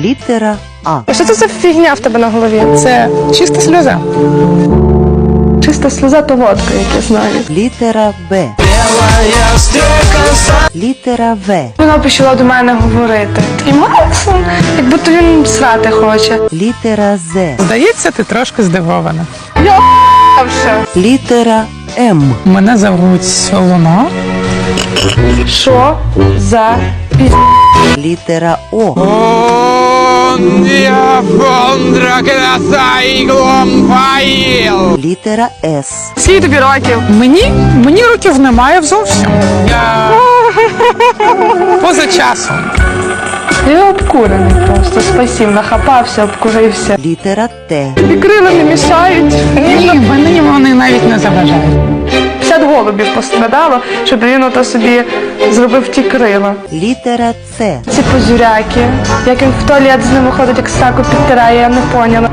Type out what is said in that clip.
Літера А. Що це за фігня в тебе на голові? Це чиста сльоза. Чиста сльоза то водка, як я знаю. Літера Б. Літера В. Вона почала до мене говорити. І Максим, як будто він срати хоче. Літера З. Здається, ти трошки здивована. Я вже. Літера М. Мене зовуть Луна. Що за пі... Літера О. Un día pondrá que las Літера С. Скільки тобі років? Мені мені років немає зовсім. Я поза часом. Я обкурений просто. Спасів, нахапався, обкурився. Літера Т. Тобі крила не мішають. Ні, мені вони навіть не заважають. 50 голубів пострадало, щоб він ото собі зробив ті крила. Літера С. Ці позюряки, як він в туалет з ними ходить, як саку підтирає, я не поняла.